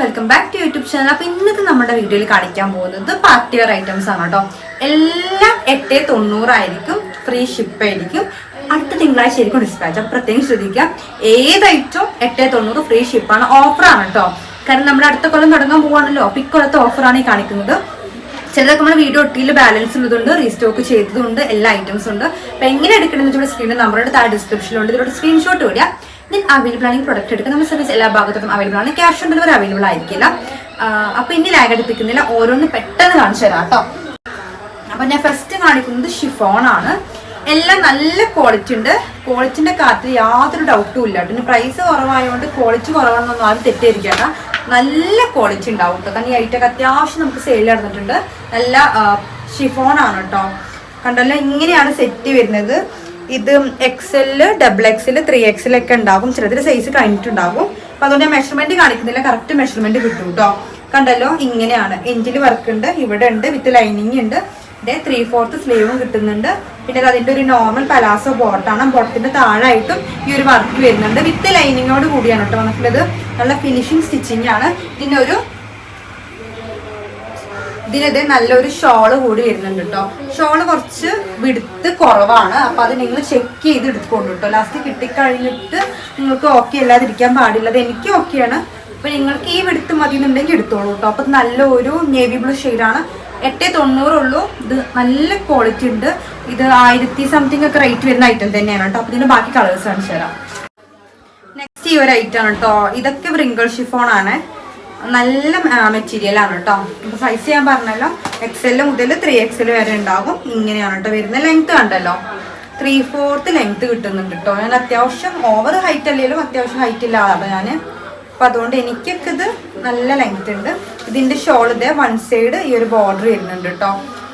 Welcome back to YouTube channel അപ്പൊ ഇന്നത്തെ നമ്മുടെ വീഡിയോയിൽ കാണിക്കാൻ പോകുന്നത് പാർട്ടി വെയർ ഐറ്റംസ് ആണ് കേട്ടോ എല്ലാം എട്ട് തൊണ്ണൂറായിരിക്കും. ഫ്രീ ഷിപ്പ് ആയിരിക്കും. അടുത്ത തിങ്കളാഴ്ച ആയിരിക്കും ഡിസ്പാച്ച് അപ്പൊ പ്രത്യേകം ശ്രദ്ധിക്കുക. ഏത് ഐറ്റം എട്ട് തൊണ്ണൂറ് ഫ്രീ ഷിപ്പാണ് ഓഫറാണ് കേട്ടോ കാരണം നമ്മുടെ അടുത്ത കൊല്ലം തുടങ്ങാൻ പോവാണല്ലോ. അപ്പൊ ഇക്കൊല്ലത്തെ ഓഫറാണ് ഈ കാണിക്കുന്നത്. ചിലതൊക്കെ നമ്മുടെ വീഡിയോ ഒട്ടിയിൽ ബാലൻസ് ഉള്ളതുണ്ട് റീസ്റ്റോക്ക് ചെയ്തതുണ്ട് എല്ലാ ഐറ്റംസ് ഉണ്ട്. അപ്പൊ എങ്ങനെ എടുക്കണമെന്ന് വെച്ചാൽ സ്ക്രീനിൽ നമ്മുടെ താഴെ ഡിസ്ക്രിപ്ഷനിലുണ്ട് ഇതിലൂടെ സ്ക്രീൻഷോട്ട് വരിക ദെൻ അവൈലബിൾ ആണെങ്കിൽ പ്രൊഡക്റ്റ് എടുക്കുക നമ്മുടെ സർവീസ് എല്ലാ ഭാഗത്തും അവൈലബിൾ ആണ്. ക്യാഷ് ഓൺ ഡെലിവറി അവൈലബിൾ ആയിരിക്കില്ല. അപ്പോൾ അപ്പൊ ഇനി ലാഗ് അടുപ്പിക്കുന്നില്ല ഓരോന്ന് പെട്ടെന്ന് കാണിച്ചു തരാം കേട്ടോ. അപ്പൊ ഞാൻ ഫസ്റ്റ് കാണിക്കുന്നത് ഷിഫോൺ ആണ്. എല്ലാം നല്ല ക്വാളിറ്റി ഉണ്ട്. ക്വാളിറ്റിന്റെ കാര്യത്തിൽ യാതൊരു ഡൗട്ടും ഇല്ല പിന്നെ പ്രൈസ് കുറവായതുകൊണ്ട് ക്വാളിറ്റി കുറവാണെന്നൊന്നും ആരും തെറ്റിയിരിക്കണ്ട നല്ല ക്വാളിറ്റി ഉണ്ടാവും കേട്ടോ. കാരണം ഈ ഐറ്റൊക്കെ അത്യാവശ്യം നമുക്ക് സെയിൽ നടന്നിട്ടുണ്ട്. നല്ല ഷിഫോൺ ആണ് കേട്ടോ. കണ്ടല്ലോ ഇങ്ങനെയാണ് സെറ്റ് വരുന്നത്. ഇത് XL double XL three XL ഒക്കെ ഉണ്ടാകും ചിലതിൽ സൈസ് കഴിഞ്ഞിട്ടുണ്ടാകും അപ്പൊ അതുകൊണ്ട് ഞാൻ മെഷർമെന്റ് കാണിക്കുന്നില്ല. കറക്റ്റ് മെഷർമെന്റ് കിട്ടും കേട്ടോ കണ്ടല്ലോ? ഇങ്ങനെയാണ്. എഞ്ചിൽ വർക്ക് ഉണ്ട്. ഇവിടെ ഉണ്ട്. വിത്ത് ലൈനിങ് ഉണ്ട്. ഇതേ ത്രീ ഫോർത്ത് സ്ലീവും കിട്ടുന്നുണ്ട്. പിന്നെ അതിന്റെ ഒരു നോർമൽ പലാസോ ബോട്ടാണ് ബോട്ടത്തിന്റെ താഴായിട്ടും ഈ ഒരു വർക്ക് വരുന്നുണ്ട്. വിത്ത് ലൈനിങ്ങോട് കൂടിയാണ് കേട്ടോ വന്നിട്ടുള്ളത്. നല്ല ഫിനിഷിങ് സ്റ്റിച്ചിങ് ആണ്. ഇതിനൊരു ഇതിനത് നല്ലൊരു ഷോൾ കൂടി വരുന്നുണ്ട് കേട്ടോ ഷോൾ കുറച്ച് വിടുത്ത് കുറവാണ്. അപ്പൊ അത് നിങ്ങൾ ചെക്ക് ചെയ്ത് എടുത്തുകൊണ്ട് കേട്ടോ ലാസ്റ്റ് കിട്ടിക്കഴിഞ്ഞിട്ട് നിങ്ങൾക്ക് ഓക്കെ അല്ലാതിരിക്കാൻ പാടില്ല. അത് എനിക്ക് ഓക്കെയാണ് അപ്പൊ നിങ്ങൾക്ക് ഈ വിടുത്ത് മതി എന്നുണ്ടെങ്കിൽ എടുത്തോളൂ കേട്ടോ അപ്പൊ ഇത് നല്ല ഒരു നേവി ബ്ലൂ ഷെയ്ഡാണ് എട്ട് തൊണ്ണൂറുള്ളൂ ഇത് നല്ല ക്വാളിറ്റി ഉണ്ട്. ഇത് ആയിരത്തി സംതിങ് ഒക്കെ റേറ്റ് വരുന്ന ഐറ്റം തന്നെയാണ് കേട്ടോ അപ്പൊ ഇതിന്റെ ബാക്കി കളേഴ്സ് കാണിച്ചു തരാം. നെക്സ്റ്റ് ഈ ഒരു ഐറ്റം ആണ് കേട്ടോ ഇതൊക്കെ വ്രിങ്കിൾ ഷിഫോൺ ആണ്. നല്ല മെറ്റീരിയലാണ് കേട്ടോ അപ്പോൾ സൈസ് ഞാൻ പറഞ്ഞല്ലോ എക്സെൽ മുതൽ ത്രീ എക്സൽ വരെ ഉണ്ടാകും. ഇങ്ങനെയാണ് കേട്ടോ വരുന്ന ലെങ്ത് കണ്ടല്ലോ. ത്രീ ഫോർത്ത് ലെങ്ത് കിട്ടുന്നുണ്ട് കേട്ടോ ഞാൻ അത്യാവശ്യം ഓവർ ഹൈറ്റ് അല്ലെങ്കിലും അത്യാവശ്യം ഹൈറ്റ് ഇല്ല ഞാൻ അപ്പം അതുകൊണ്ട് എനിക്കൊക്കെ ഇത് നല്ല ലെങ്ത് ഉണ്ട്. ഇതിന്റെ ഷോൾ വൺ സൈഡ് ഈ ഒരു ബോർഡർ വരുന്നുണ്ട് കേട്ടോ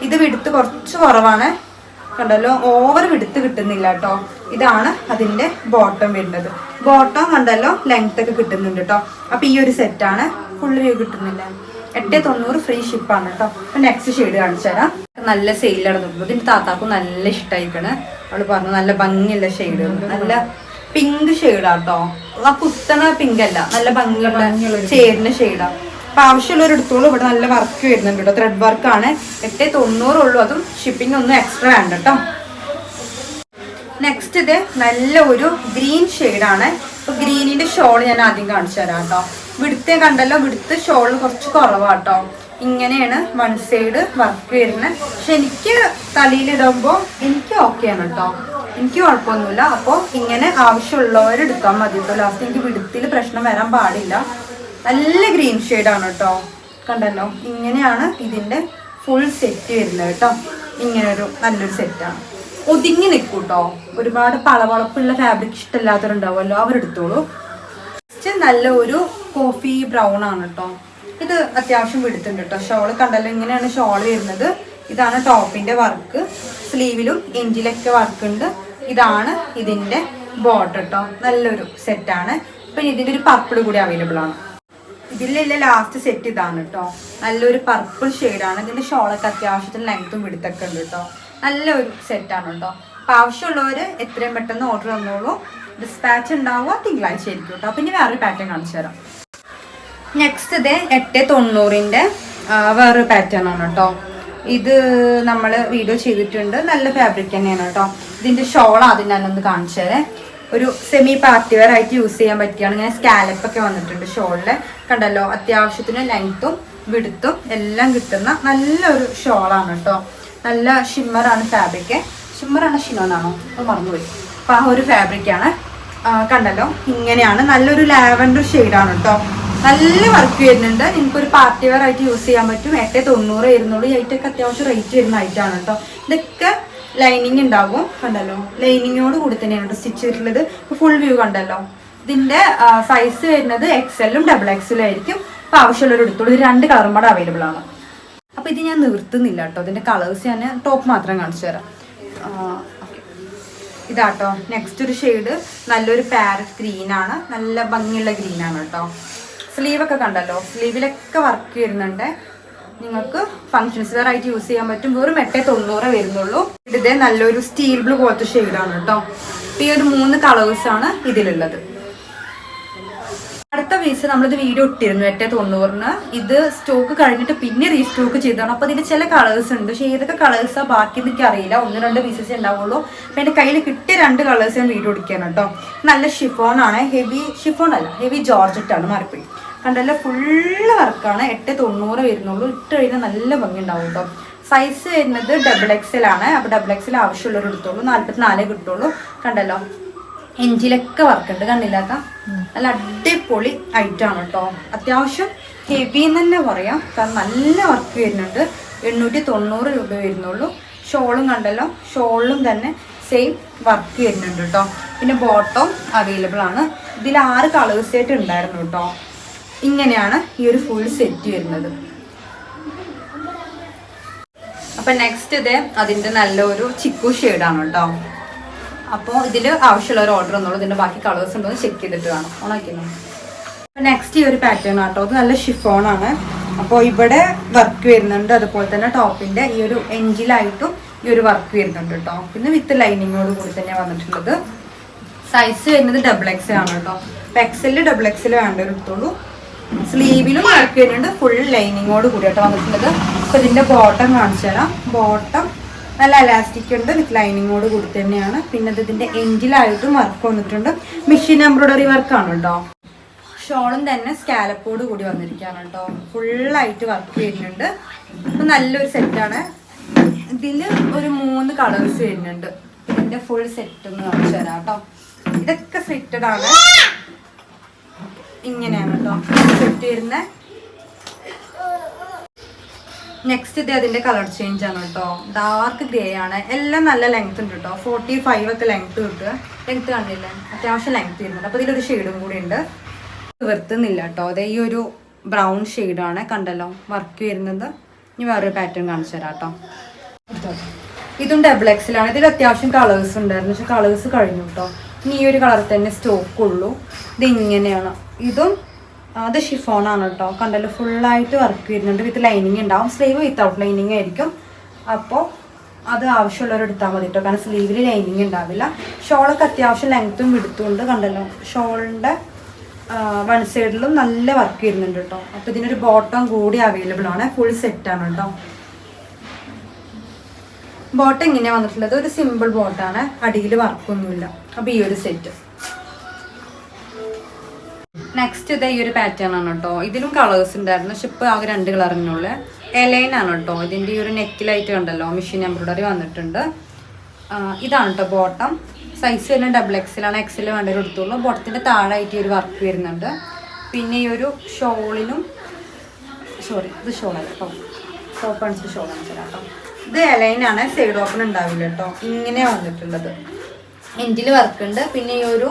ഇത് വിടുത്ത് കുറച്ച് കുറവാണ്. കണ്ടല്ലോ ഓവർ വിടുത്ത് കിട്ടുന്നില്ല കേട്ടോ ഇതാണ് അതിന്റെ ബോട്ടം വരുന്നത്. ബോട്ടം കണ്ടല്ലോ ലെങ്ത് ഒക്കെ കിട്ടുന്നുണ്ട് കേട്ടോ അപ്പം ഈ ഒരു സെറ്റാണ് ഫുൾ വ്യൂ കിട്ടുന്നില്ല. എട്ട് തൊണ്ണൂറ് ഫ്രീ ഷിപ്പാണ് കേട്ടോ അപ്പൊ നെക്സ്റ്റ് ഷെയ്ഡ് കാണിച്ചു തരാം. നല്ല സെയിൽ നടന്നിട്ടുണ്ട് ഇതിന്റെ താത്താക്കും നല്ല ഇഷ്ടമായിക്കണ് അവൾ പറഞ്ഞു നല്ല ഭംഗിയുള്ള ഷെയ്ഡ് നല്ല പിങ്ക് ഷെയ്ഡാട്ടോ ആ കുത്തണ പിങ്ക് അല്ല നല്ല ഭംഗിയുള്ള ചേരുന്ന ഷെയ്ഡാ അപ്പൊ ആവശ്യമുള്ളവർ എടുത്തോളൂ. ഇവിടെ നല്ല വർക്ക് വരുന്നുണ്ട് കേട്ടോ ത്രെഡ് വർക്ക് ആണ്. എട്ട് തൊണ്ണൂറുള്ളൂ അതും ഷിപ്പിംഗ് ഒന്നും എക്സ്ട്രാ വേണ്ട കേട്ടോ നെക്സ്റ്റ് ഇത് നല്ല ഒരു ഗ്രീൻ ഷെയ്ഡാണ് അപ്പൊ ഗ്രീനിന്റെ ഷോൾ ഞാൻ ആദ്യം കാണിച്ചു തരാം കേട്ടോ വിടുത്തെ കണ്ടല്ലോ വിടുത്ത് ഷോൾ കുറച്ച് കുറവാട്ടോ. ഇങ്ങനെയാണ് വൺ സൈഡ് വർക്ക് വരുന്നത്. പക്ഷെ എനിക്ക് തലയിലിടുമ്പോൾ എനിക്ക് ഓക്കെയാണ് കേട്ടോ എനിക്ക് കുഴപ്പമൊന്നുമില്ല. അപ്പോൾ ഇങ്ങനെ ആവശ്യമുള്ളവർ എടുക്കാൻ മതി കേട്ടോ ലാസ്റ്റ് എനിക്ക് വിടുത്തിൽ പ്രശ്നം വരാൻ പാടില്ല. നല്ല ഗ്രീൻ ആണ് കേട്ടോ കണ്ടല്ലോ? ഇങ്ങനെയാണ് ഇതിന്റെ ഫുൾ സെറ്റ് വരുന്നത് കേട്ടോ ഇങ്ങനെ ഒരു നല്ലൊരു സെറ്റാണ് ഒതുങ്ങി നിൽക്കും കേട്ടോ ഒരുപാട് പളവളപ്പുള്ള ഫാബ്രിക് ഇഷ്ടമില്ലാത്തവരുണ്ടാവുമല്ലോ. അവരെടുത്തോളൂ. നല്ല ഒരു കോഫി ബ്രൗൺ ആണ് കേട്ടോ. ഇത് അത്യാവശ്യം വിടുത്തുണ്ട് കേട്ടോ. ഷോൾ കണ്ടല്ലോ ഇങ്ങനെയാണ് ഷോൾ വരുന്നത്. ഇതാണ് ടോപ്പിന്റെ വർക്ക് സ്ലീവിലും എഞ്ചിലൊക്കെ വർക്ക് ഉണ്ട്. ഇതാണ് ഇതിന്റെ ബോട്ട് കേട്ടോ. നല്ലൊരു സെറ്റാണ് പിന്നെ ഇതിന്റെ ഒരു പർപ്പിൾ കൂടി അവൈലബിൾ ആണ്. ഇതിലുള്ള ലാസ്റ്റ് സെറ്റ് ഇതാണ് കേട്ടോ. നല്ലൊരു പർപ്പിൾ ആണ്. ഇതിന്റെ ഷോളൊക്കെ അത്യാവശ്യത്തിന് ലെങ്ത്തും വിടുത്തൊക്കെ ഉണ്ട് കേട്ടോ. നല്ലൊരു സെറ്റാണ് കേട്ടോ. അപ്പൊ ആവശ്യമുള്ളവര് എത്രയും പെട്ടെന്ന് ഓർഡർ തന്നോളൂ. ഡിസ്പാച്ച് ഉണ്ടാവുക തിങ്കളാഴ്ച ആയിരിക്കും കേട്ടോ. അപ്പൊ ഇനി വേറൊരു പാറ്റേൺ കാണിച്ചു തരാം. നെക്സ്റ്റ് ഇത് എട്ട് തൊണ്ണൂറിന്റെ വേറൊരു പാറ്റേൺ ആണ് കേട്ടോ. ഇത് നമ്മൾ വീഡിയോ ചെയ്തിട്ടുണ്ട്. നല്ല ഫാബ്രിക് തന്നെയാണ് കേട്ടോ. ഇതിന്റെ ഷോൾ ആദ്യം ഞാനൊന്ന് കാണിച്ചു തരാം. ഒരു സെമി പാർട്ടി വെയർ ആയിട്ട് യൂസ് ചെയ്യാൻ പറ്റിയാണ്. ഇങ്ങനെ സ്കാലപ്പൊക്കെ വന്നിട്ടുണ്ട് ഷോളിൽ കണ്ടല്ലോ അത്യാവശ്യത്തിന് ലെങ്ത്തും വിടുത്തും എല്ലാം കിട്ടുന്ന നല്ലൊരു ഷോളാണ് കേട്ടോ. നല്ല ഷിമ്മറാണ് ഫാബ്രിക് ഷിമ്മറാണ് ഷിനോന്നാണോ അത് മറന്നുപോയി. അപ്പോൾ ആ ഒരു ഫാബ്രിക്കാണ് കണ്ടല്ലോ ഇങ്ങനെയാണ്. നല്ലൊരു ലാവൻഡർ ഷെയ്ഡാണ് കേട്ടോ. നല്ല വർക്ക് വരുന്നുണ്ട്. നിങ്ങൾക്ക് ഒരു പാർട്ടി വെയർ ആയിട്ട് യൂസ് ചെയ്യാൻ പറ്റും. എട്ട് തൊണ്ണൂറ് വരുന്നുള്ളൂ ഈ ഐറ്റൊക്കെ അത്യാവശ്യം റേറ്റ് വരുന്ന ഐറ്റാണ് കേട്ടോ ഇതൊക്കെ ലൈനിങ് ഉണ്ടാകും. കണ്ടല്ലോ? ലൈനിങ്ങോട് കൂടി തന്നെയാണ് സ്റ്റിച്ച് ചെയ്തിട്ടുള്ളത്. ഫുൾ വ്യൂ കണ്ടല്ലോ? ഇതിന്റെ സൈസ് വരുന്നത് എക്സലും ഡബിൾ എക്സലും ആയിരിക്കും. അപ്പൊ ആവശ്യമുള്ളവർ എടുത്തോളൂ. ഇത് രണ്ട് കളറും കൂടെ അവൈലബിൾ ആണ്. അപ്പൊ ഇത് ഞാൻ നിർത്തുന്നില്ല കേട്ടോ ഇതിന്റെ കളേഴ്സ് ഞാൻ ടോപ്പ് മാത്രം കാണിച്ചു തരാം. ഇതാട്ടോ നെക്സ്റ്റ് ഒരു ഷെയ്ഡ് നല്ലൊരു പാരറ്റ് ഗ്രീൻ ആണ്. നല്ല ഭംഗിയുള്ള ഗ്രീൻ ആണ് കേട്ടോ സ്ലീവ് ഒക്കെ കണ്ടല്ലോ. സ്ലീവിലൊക്കെ വർക്ക് വരുന്നുണ്ട് നിങ്ങൾക്ക് ഫങ്ഷൻസ് വെയർ ആയിട്ട് യൂസ് ചെയ്യാൻ പറ്റും. വെറും എട്ടേ തൊണ്ണൂറ് വരുന്നുള്ളൂ. ഇതേ നല്ലൊരു സ്റ്റീൽ ബ്ലൂ പോലത്തെ ഷെയ്ഡാണ് കേട്ടോ ഈ ഒരു മൂന്ന് കളേഴ്സ് ആണ് ഇതിലുള്ളത്. അടുത്ത പീസ് നമ്മളിത് വീഡിയോ ഇട്ടിരുന്നു എട്ടേ തൊണ്ണൂറിന്. ഇത് സ്റ്റോക്ക് കഴിഞ്ഞിട്ട് പിന്നെ റീസ്റ്റോക്ക് ചെയ്തതാണ്. അപ്പോൾ ഇതിന്റെ ചില കളേഴ്സ് ഉണ്ട്. പക്ഷേ ഏതൊക്കെ കളേഴ്സാ ബാക്കി എനിക്ക് അറിയില്ല ഒന്ന് രണ്ട് പീസസ് ഉണ്ടാവുള്ളൂ. അപ്പം എന്റെ കയ്യിൽ കിട്ടിയ രണ്ട് കളേഴ്സ് ഞാൻ വീഡിയോ എടുക്കുകയാണ് കേട്ടോ നല്ല ഷിഫോൺ ആണ്. ഹെവി ഷിഫോൺ അല്ല ഹെവി ജോർജറ്റ് ആണ് മാറിപ്പോയി. കണ്ടല്ല ഫുള്ള് വർക്കാണ്. എട്ട് തൊണ്ണൂറ് വരുന്നുള്ളൂ. ഇട്ട് കഴിഞ്ഞാൽ നല്ല ഭംഗി ഉണ്ടാവും കേട്ടോ സൈസ് വരുന്നത് ഡബിൾ എക്സൽ ആണ്. അപ്പോൾ ഡബിൾ എക്സൽ ആവശ്യമുള്ളവർ എടുത്തോളൂ. നാല്പത്തിനാലേ കിട്ടുള്ളൂ. കണ്ടല്ലോ? എഞ്ചിലൊക്കെ വർക്കുണ്ട്. കണ്ടില്ലാത്ത? നല്ല അടിപൊളി ഐറ്റാണ് കേട്ടോ അത്യാവശ്യം ഹെവി എന്ന് തന്നെ പറയാം. കാരണം നല്ല വർക്ക് വരുന്നുണ്ട്. എണ്ണൂറ്റി തൊണ്ണൂറ് രൂപ വരുന്നുള്ളൂ. ഷോളും കണ്ടല്ലോ? ഷോളിലും തന്നെ സെയിം വർക്ക് വരുന്നുണ്ട് കേട്ടോ പിന്നെ ബോട്ടം അവൈലബിൾ ആണ്. ഇതിൽ ആറ് കളേഴ്സ് ആയിട്ട് ഉണ്ടായിരുന്നു കേട്ടോ ഇങ്ങനെയാണ് ഈ ഒരു ഫുൾ സെറ്റ് വരുന്നത്. അപ്പൊ നെക്സ്റ്റ് ഇത് അതിന്റെ നല്ലൊരു ചിക്കു ആണ് കേട്ടോ അപ്പോൾ ഇതിൽ ആവശ്യമുള്ള ഒരു ഓർഡർ ഒന്നുള്ളൂ ഇതിന്റെ ബാക്കി കളേഴ്സ് ഉണ്ടോ എന്ന് ചെക്ക് ചെയ്തിട്ട് വേണം ഓണാക്കുന്നു അപ്പോൾ നെക്സ്റ്റ് ഈ ഒരു പാറ്റേൺ ആട്ടോ. അത് നല്ല ഷിഫോൺ ആണ്. അപ്പോൾ ഇവിടെ വർക്ക് വരുന്നുണ്ട്. അതുപോലെ തന്നെ ടോപ്പിന്റെ ഈ ഒരു എഞ്ചിലായിട്ടും ഈ ഒരു വർക്ക് വരുന്നുണ്ട് കേട്ടോ പിന്നെ വിത്ത് ലൈനിങ്ങോട് കൂടി തന്നെ വന്നിട്ടുള്ളത്. സൈസ് വരുന്നത് ഡബിൾ എക്സ് ആണ് കേട്ടോ അപ്പോൾ എക്സൽ ഡബിൾ എക്സൽ വേണ്ടവർ എടുത്തോളൂ. സ്ലീവിലും വർക്ക് വരുന്നുണ്ട് ഫുൾ ലൈനിങ്ങോട് കൂടിയായിട്ട് വന്നിട്ടുള്ളത്. അപ്പോൾ ഇതിന്റെ ബോട്ടം കാണിച്ചു തരാം. ബോട്ടം നല്ല അലാസ്റ്റിക് ഉണ്ട്. വിത്ത് ലൈനിങ്ങോട് കൂടി തന്നെയാണ്. പിന്നെ ഇത് ഇതിന്റെ എൻഡിലായിട്ടും വർക്ക് വന്നിട്ടുണ്ട്. മെഷീൻ എംബ്രോയിഡറി വർക്കാണ് കേട്ടോ. ഷോളും തന്നെ സ്കാലപ്പോട് കൂടി വന്നിരിക്കുകയാണ് കേട്ടോ. ഫുള്ളായിട്ട് വർക്ക് ചെയ്യുന്നുണ്ട്. അപ്പൊ നല്ലൊരു സെറ്റാണ് ഇതിൽ ഒരു മൂന്ന് കളേഴ്സ് വരുന്നുണ്ട്. ഇതിന്റെ ഫുൾ സെറ്റ് ഒന്ന് കാണിച്ചു തരാം കേട്ടോ. ഇതൊക്കെ ഫിറ്റഡ് ആണ്. ഇങ്ങനെയാണ് കേട്ടോ. സെറ്റ് നെക്സ്റ്റ് ഇത് അതിന്റെ കളർ ചേഞ്ച് ആണ് കേട്ടോ. ഡാർക്ക് ഗ്രേ ആണ്. എല്ലാം നല്ല ലെങ്ത് ഉണ്ട് കേട്ടോ. ഫോർട്ടി ഫൈവ് ഒക്കെ ലെങ്ത് കിട്ടുക. ലെങ്ത് കണ്ടില്ല? അത്യാവശ്യം ലെങ്ത് വരുന്നുണ്ട്. അപ്പോൾ ഇതിലൊരു ഷെയ്ഡും കൂടി ഉണ്ട്. വെറുത്തുന്നില്ല കേട്ടോ. അതെ ഈ ഒരു ബ്രൗൺ ഷെയ്ഡാണ് കണ്ടല്ലോ? വർക്ക് വരുന്നത്. ഇനി വേറൊരു പാറ്റേൺ കാണിച്ചു തരാം കേട്ടോ. ഇതും ഡബിൾ എക്സിലാണ് ഇതിൽ അത്യാവശ്യം കളേഴ്സ് ഉണ്ടായിരുന്നു. പക്ഷെ കളേഴ്സ് കഴിഞ്ഞു കേട്ടോ. ഇനി ഈ ഒരു കളർ തന്നെ സ്റ്റോക്ക് ഉള്ളൂ. ഇത് ഇങ്ങനെയാണ് ഇതും അത് ഷിഫോണാണ് കേട്ടോ കണ്ടല്ലോ ഫുള്ളായിട്ട് വർക്ക് വരുന്നുണ്ട്. വിത്ത് ലൈനിങ് ഉണ്ടാവും. സ്ലീവ് വിത്തൗട്ട് ലൈനിങ് ആയിരിക്കും. അപ്പോൾ അത് ആവശ്യമുള്ളവർ എടുത്താൽ മതി കേട്ടോ കാരണം സ്ലീവിൽ ലൈനിങ് ഉണ്ടാവില്ല. ഷോളൊക്കെ അത്യാവശ്യം ലെങ്ത്തും വിടുത്തുകൊണ്ട് കണ്ടല്ലോ ഷോളിന്റെ വൺ സൈഡിലും നല്ല വർക്ക് വരുന്നുണ്ട് കേട്ടോ അപ്പോൾ ഇതിനൊരു ബോട്ടം കൂടി അവൈലബിൾ ആണ്. ഫുൾ സെറ്റാണ് കേട്ടോ ബോട്ടം എങ്ങനെയാ വന്നിട്ടുള്ളത്? ഒരു സിമ്പിൾ ബോട്ടാണ് അടിയിൽ വർക്കൊന്നുമില്ല അപ്പോൾ ഈ ഒരു സെറ്റ് നെക്സ്റ്റ് ഇത് ഈ ഒരു പാറ്റേൺ ആണ് കേട്ടോ ഇതിലും കളേഴ്സ് ഉണ്ടായിരുന്നു. പക്ഷെ ഇപ്പൊ ആകെ രണ്ട് കളറിനുള്ള എലൈൻ ആണ് കേട്ടോ ഇതിന്റെ ഈ ഒരു നെക്കിലായിട്ട് കണ്ടല്ലോ. മെഷീൻ എംബ്രോയിഡറി വന്നിട്ടുണ്ട്. ഇതാണ് കേട്ടോ ബോട്ടം സൈസ് വരുന്നത് ഡബിൾ എക്സിലാണ് എക്സിൽ വേണ്ടവർ എടുത്തുള്ളൂ ബോട്ടത്തിന്റെ താഴായിട്ട് ഈ ഒരു വർക്ക് വരുന്നുണ്ട്. പിന്നെ ഈ ഒരു ഷോളിനും സോറി ഇത് ഷോളല്ല കേട്ടോ ടോപ്പ് ഷോളാണ് ഷോൾ കേട്ടോ ഇത് എലൈനാണ് സൈഡ് ഓപ്പൺ ഉണ്ടാവില്ല കേട്ടോ ഇങ്ങനെ വന്നിട്ടുള്ളത്. എൻഡിൽ വർക്ക് ഉണ്ട്. പിന്നെ ഈ ഒരു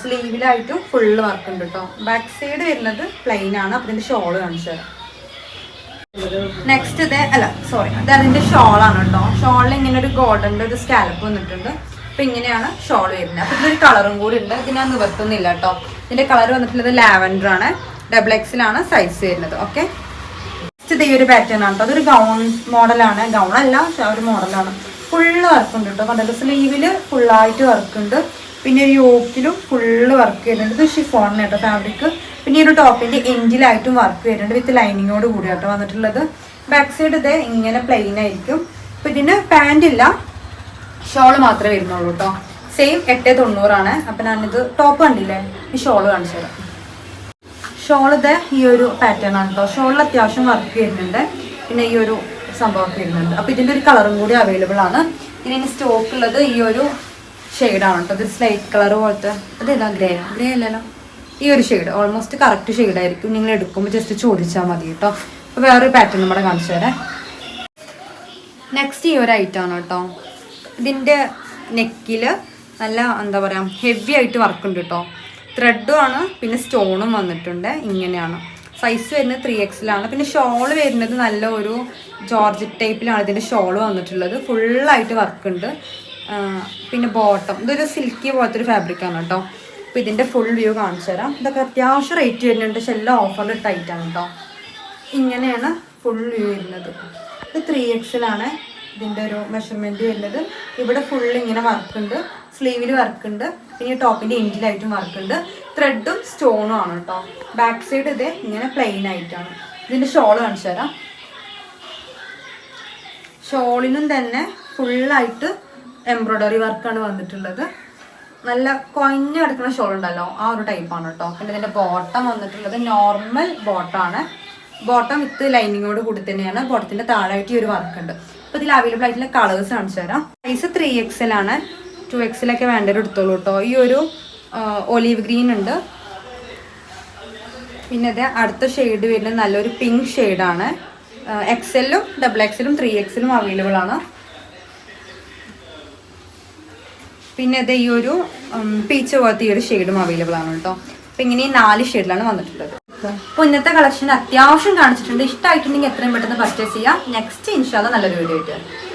സ്ലീവിലായിട്ടും ഫുള്ള് വർക്ക് ഉണ്ട് കേട്ടോ ബാക്ക് സൈഡ് വരുന്നത് പ്ലെയിൻ ആണ്. അപ്പൊ ഇതിന്റെ ഷോൾ കാണിച്ചു തരാം. നെക്സ്റ്റ് അല്ല സോറി അത് അതിന്റെ ഷോളാണ് കേട്ടോ ഷോളിൽ ഇങ്ങനെ ഒരു ഗോൾഡന്റെ ഒരു സ്കാലപ്പ് വന്നിട്ടുണ്ട്. അപ്പൊ ഇങ്ങനെയാണ് ഷോൾ വരുന്നത്. അപ്പൊ ഇതിനൊരു കളറും കൂടി ഉണ്ട്. ഇത് ഞാൻ നിവർത്തുന്നില്ല കേട്ടോ ഇതിന്റെ കളർ വന്നിട്ടുള്ളത് ലാവൻഡർ ആണ്. ഡബിൾ എക്സിലാണ് സൈസ് വരുന്നത്. ഓക്കെ ഇത് ഈ ഒരു പാറ്റേൺ ആണ് കേട്ടോ അതൊരു ഗൗൺ മോഡലാണ് ഗൗൺ അല്ല ഒരു മോഡലാണ് ഫുള്ള് വർക്ക് ഉണ്ട് കേട്ടോ കണ്ടല്ലോ സ്ലീവിൽ ഫുള്ളായിട്ട് വർക്ക് ഉണ്ട്. പിന്നെ ഒരു യോക്കിലും ഫുള്ള് വർക്ക് വരുന്നുണ്ട്. ഇത് ഷിഫോണിന് കേട്ടോ ഫാബ്രിക് പിന്നെ ഈ ഒരു ടോപ്പിന്റെ എൻഡിലായിട്ടും വർക്ക് വരുന്നുണ്ട് വിത്ത് ലൈനിങ്ങോട് കൂടി കേട്ടോ വന്നിട്ടുള്ളത്. ബാക്ക് സൈഡ് ഇത് ഇങ്ങനെ പ്ലെയിൻ ആയിരിക്കും. അപ്പം ഇതിന് പാന്റ് ഇല്ല. ഷോൾ മാത്രമേ വരുന്നുള്ളൂ കേട്ടോ. സെയിം എട്ട് തൊണ്ണൂറാണ്. അപ്പൊ ഞാനിത് ടോപ്പ് കണ്ടില്ലേ? ഈ ഷോൾ കാണിച്ചു തരാം. ഷോൾ ഇത് ഈ ഒരു പാറ്റേൺ ആണ് കേട്ടോ. ഷോളിൽ അത്യാവശ്യം വർക്ക് വരുന്നുണ്ട്. പിന്നെ ഈ ഒരു സംഭവമൊക്കെ വരുന്നുണ്ട്. അപ്പോൾ ഇതിന്റെ ഒരു കളറും കൂടി അവൈലബിൾ ആണ്. ഇനി ഇനി സ്റ്റോക്ക് ഉള്ളത് ഈ ഒരു ഷെയ്ഡാണ് കേട്ടോ ഇത് സ്ലൈറ്റ് കളർ പോലത്തെ. അതേതാ ഗ്രേ? ഗ്രേ അല്ലല്ലോ. ഈ ഒരു ഷെയ്ഡ് ഓൾമോസ്റ്റ് കറക്റ്റ് ഷെയ്ഡായിരിക്കും നിങ്ങൾ എടുക്കുമ്പോൾ ജസ്റ്റ് ചോദിച്ചാൽ മതി കേട്ടോ അപ്പോൾ വേറൊരു പാറ്റേൺ നമ്മുടെ കാണിച്ചു തരാം. നെക്സ്റ്റ് ഈ ഒരു ഐറ്റം ആണ് കേട്ടോ ഇതിന്റെ നെക്കിൽ നല്ല എന്താ പറയുക ഹെവി ആയിട്ട് വർക്ക് ഉണ്ട് കേട്ടോ ത്രെഡും ആണ് പിന്നെ സ്റ്റോണും വന്നിട്ടുണ്ട്. ഇങ്ങനെയാണ്. സൈസ് വരുന്നത് ത്രീ എക്സിലാണ് പിന്നെ ഷോൾ വരുന്നത് നല്ല ഒരു ജോർജ് ടൈപ്പിലാണ് ഇതിന്റെ ഷോൾ വന്നിട്ടുള്ളത്. ഫുള്ളായിട്ട് വർക്ക് ഉണ്ട്. ആ, പിന്നെ ബോട്ടം ഇതൊരു സിൽക്കി പോലത്തെ ഒരു ഫാബ്രിക്കാണ് കേട്ടോ. അപ്പോൾ ഇതിന്റെ ഫുൾ വ്യൂ കാണിച്ചു തരാം. ഇതൊക്കെ അത്യാവശ്യം റേറ്റ് വരുന്നുണ്ട്. പക്ഷെ എല്ലാം ഓഫറിൽ ടൈറ്റാണ് കേട്ടോ. ഇങ്ങനെയാണ് ഫുൾ വ്യൂ വരുന്നത്. ഇത് ത്രീ എക്സിലാണ് ഇതിന്റെ ഒരു മെഷർമെന്റ് വരുന്നത്. ഇവിടെ ഫുൾ ഇങ്ങനെ വർക്ക് ഉണ്ട്. സ്ലീവിൽ വർക്ക് ഉണ്ട്. പിന്നെ ടോപ്പിന്റെ വർക്ക് ഉണ്ട്. ത്രെഡും സ്റ്റോണും ആണ് കേട്ടോ. ബാക്ക് സൈഡ് ഇത് ഇങ്ങനെ പ്ലെയിൻ ആയിട്ടാണ് ഇതിന്റെ ഷോൾ കാണിച്ചു തരാം. ഷോളിനും തന്നെ ഫുള്ളായിട്ട് എംബ്രോയ്ഡറി വർക്കാണ് വന്നിട്ടുള്ളത്. നല്ല കൊഞ്ഞ് എടുക്കുന്ന ഷോൾ ഉണ്ടല്ലോ ആ ഒരു ടൈപ്പാണ് കേട്ടോ പിന്നെ ഇതിന്റെ ബോട്ടം വന്നിട്ടുള്ളത് നോർമൽ ബോട്ടമാണ് ബോട്ടം വിത്ത് ലൈനിങ്ങോട് കൂടി തന്നെയാണ് ബോട്ടത്തിന്റെ താഴായിട്ട് ഈ ഒരു വർക്ക് ഉണ്ട്. അപ്പൊ ഇതിൽ അവൈലബിൾ ആയിട്ടുള്ള കളേഴ്സ് കാണിച്ചു തരാം. സൈസ് ത്രീ എക്സൽ ആണ്. ടു എക്സലൊക്കെ വേണ്ടവർ എടുത്തോളൂ കേട്ടോ ഈ ഒരു ഒലീവ് ഗ്രീൻ ഉണ്ട്. പിന്നെ ഇത് അടുത്ത ഷെയ്ഡ് വരുന്നത് നല്ലൊരു പിങ്ക് ഷെയ്ഡാണ് എക്സലും ഡബിൾ എക്സലും ത്രീ എക്സലും അവൈലബിൾ ആണ്. പിന്നെ ഇത് ഈ ഒരു പീച്ച് പോലത്തെ ഈ ഒരു ഷെയ്ഡും അവൈലബിൾ ആണ് കേട്ടോ. അപ്പം ഇങ്ങനെ നാല് ഷെയ്ഡിലാണ് വന്നിട്ടുള്ളത്. അപ്പോൾ ഇന്നത്തെ കളക്ഷൻ അത്യാവശ്യം കാണിച്ചിട്ടുണ്ട്. ഇഷ്ടമായിട്ടുണ്ടെങ്കിൽ എത്രയും പെട്ടെന്ന് പർച്ചേസ് ചെയ്യാം. നെക്സ്റ്റ് ഇൻഷാല്ല നല്ലൊരു വീഡിയോ ആയിട്ട്